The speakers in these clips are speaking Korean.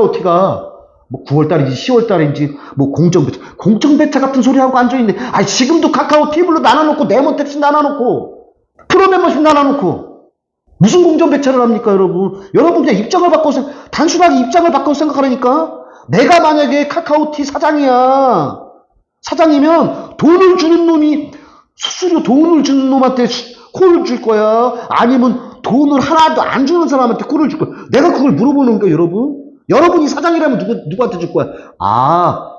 카카오티가 뭐 9월달인지 10월달인지 뭐 공정배차 공정배차 같은 소리 하고 앉아있네. 아 지금도 카카오 티블로 나눠놓고 네모택시 나눠놓고 프로멤버십 나눠놓고 무슨 공정배차를 합니까 여러분? 여러분 그냥 입장을 바꿔서 단순하게 입장을 바꿔서 생각하라니까? 내가 만약에 카카오티 사장이야. 사장이면 돈을 주는 놈이 수수료 돈을 주는 놈한테 수- 콜을 줄 거야. 아니면 돈을 하나도 안 주는 사람한테 콜을 줄 거야. 내가 그걸 물어보는 거야 여러분 여러분이 사장이라면 누구, 누구한테 줄 거야? 아,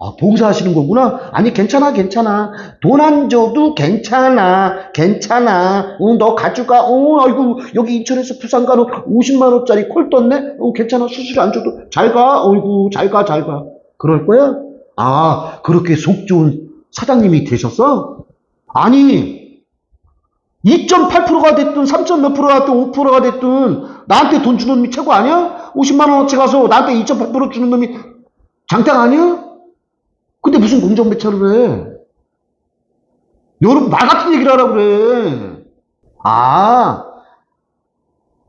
아 봉사하시는 거구나? 아니 괜찮아 괜찮아. 돈 안 줘도 괜찮아 괜찮아. 어, 너 가져가. 어 아이고 여기 인천에서 부산 가로 50만 원짜리 콜 떴네? 어 괜찮아. 수수료 안 줘도 잘 가. 어이구 잘 가 잘 가. 그럴 거야? 아 그렇게 속 좋은 사장님이 되셨어? 아니 2.8%가 됐든 3. 몇 프로가 됐든 5%가 됐든 나한테 돈 주는 놈이 최고 아니야? 50만 원어치 가서 나한테 2.8% 주는 놈이 장땡 아니야? 근데 무슨 공정 배차를 해? 여러분 나 같은 얘기를 하라 그래. 아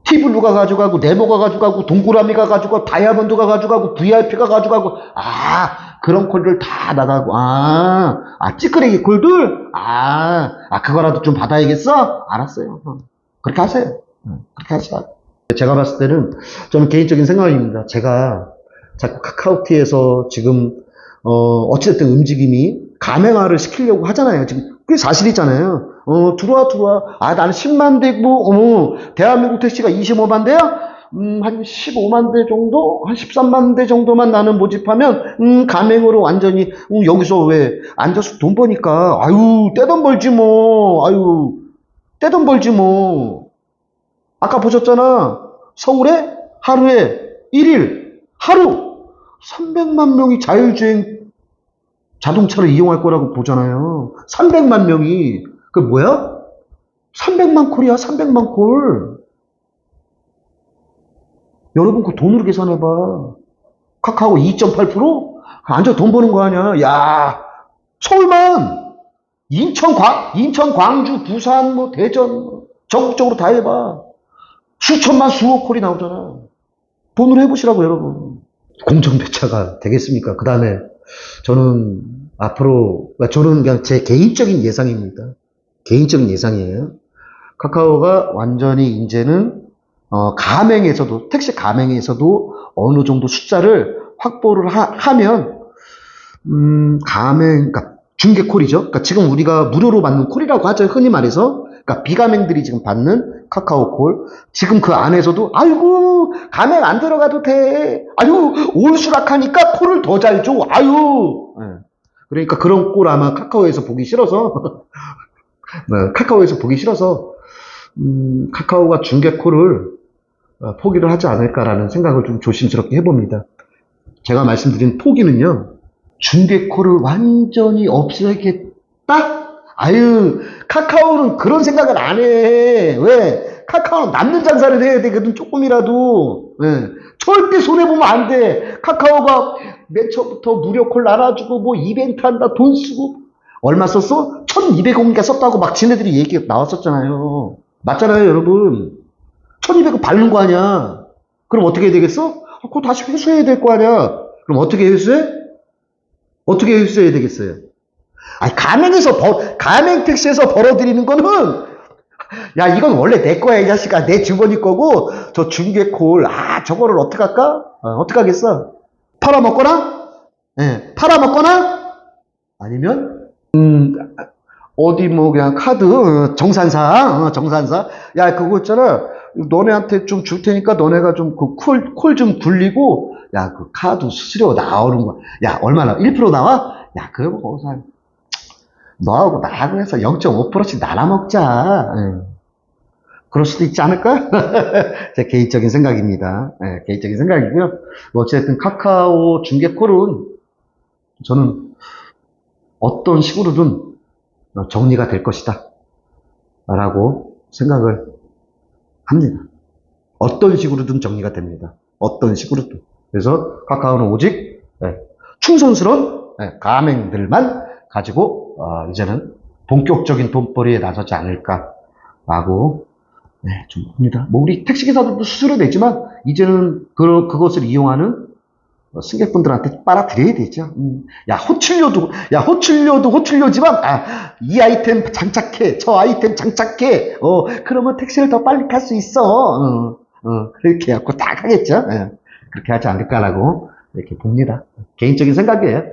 티블루가 가져가고 네모가 가져가고 동그라미가 가져가고 다이아몬드가 가져가고 VIP가 가져가고 아 그런 콜들 다 나가고 아, 아 찌끄레기 콜들? 아, 아 그거라도 좀 받아야겠어? 알았어요. 어. 그렇게 하세요. 어, 그렇게 하세요. 제가 봤을 때는 저는 개인적인 생각입니다. 제가 자꾸 카카오티에서 지금 어 어찌됐든 움직임이 가맹화를 시키려고 하잖아요. 지금 그게 사실이잖아요. 어 들어와 들어와. 아 나는 10만 대고 어 대한민국 택시가 25만 대야 음, 한 15만 대 정도, 한 13만 대 정도만 나는 모집하면, 음, 가맹으로 완전히, 음, 여기서 왜, 앉아서 돈 버니까, 아유, 떼돈 벌지 뭐, 아유, 떼돈 벌지 뭐. 아까 보셨잖아. 서울에 하루에 1일, 하루, 300만 명이 자율주행 자동차를 이용할 거라고 보잖아요. 300만 명이. 그 뭐야? 300만 콜이야, 300만 콜. 여러분 그 돈으로 계산해봐. 카카오 2.8%? 앉아 돈 버는 거 아니야. 야, 서울만 인천, 광, 인천, 광주, 부산, 뭐 대전 뭐 전국적으로 다 해봐. 수천만 수억 콜이 나오잖아. 돈으로 해보시라고 여러분. 공정 배차가 되겠습니까? 그 다음에 저는 앞으로 저는 그냥 제 개인적인 예상입니다. 개인적인 예상이에요. 카카오가 완전히 이제는 어, 가맹에서도, 택시 가맹에서도 어느 정도 숫자를 확보를 하, 면 음, 가맹, 그러니까 중개콜이죠. 그러니까 지금 우리가 무료로 받는 콜이라고 하죠. 흔히 말해서. 그러니까 비가맹들이 지금 받는 카카오콜. 지금 그 안에서도, 아이고, 가맹 안 들어가도 돼. 아유, 올수락하니까 콜을 더 잘 줘. 아유. 예. 그러니까 그런 꼴 아마 카카오에서 보기 싫어서, 네, 카카오에서 보기 싫어서, 음, 카카오가 중개콜을 어, 포기를 하지 않을까라는 생각을 좀 조심스럽게 해봅니다. 제가 말씀드린 포기는요, 중개콜을 완전히 없애겠다? 아유, 카카오는 그런 생각을 안 해. 왜? 카카오는 남는 장사를 해야 되거든, 조금이라도. 예. 절대 손해보면 안 돼. 카카오가 맨 처음부터 무료콜 나눠주고, 뭐 이벤트 한다, 돈 쓰고. 얼마 썼어? 1200원인가 썼다고 막 지네들이 얘기 나왔었잖아요. 맞잖아요, 여러분. 1200원 바른 거 아니야. 그럼 어떻게 해야 되겠어? 아, 그거 다시 회수해야 될 거 아니야. 그럼 어떻게 회수해? 어떻게 회수해야 되겠어요? 아니, 가맹에서 벌, 가맹 택시에서 벌어들이는 거는, 야, 이건 원래 내 거야, 이 자식아. 내 주머니 거고, 저 중개콜, 아, 저거를 어떡할까? 어, 어떡하겠어? 팔아먹거나? 예, 팔아먹거나? 아니면, 음, 어디 뭐 그냥 카드 어, 정산사 어, 정산사 야 그거 있잖아. 너네한테 좀 줄 테니까 너네가 좀 그 콜 콜 좀 굴리고 야 그 카드 수수료 나오는 거야 야 얼마나? 1% 나와? 야 그러면 거기서 한 너하고 나하고 해서 0.5%씩 나눠 먹자. 예. 그럴 수도 있지 않을까? 제 개인적인 생각입니다. 예, 개인적인 생각이고요. 뭐 어쨌든 카카오 중개 콜은 저는 어떤 식으로든 어, 정리가 될 것이다. 라고 생각을 합니다. 어떤 식으로든 정리가 됩니다. 어떤 식으로든. 그래서 카카오는 오직 예, 충성스러운 예, 가맹들만 가지고 어, 이제는 본격적인 돈벌이에 나서지 않을까라고 네, 좀 봅니다. 뭐 우리 택시기사들도 수수료 내지만 이제는 그, 그것을 이용하는 어, 승객분들한테 빨아들여야 되죠. 음. 야, 호출료도, 야, 호출료도 호출료지만, 아, 이 아이템 장착해, 저 아이템 장착해, 어, 그러면 택시를 더 빨리 탈 수 있어. 어, 어, 그렇게 해갖고 딱 하겠죠. 예. 그렇게 하지 않을까라고 이렇게 봅니다. 개인적인 생각이에요.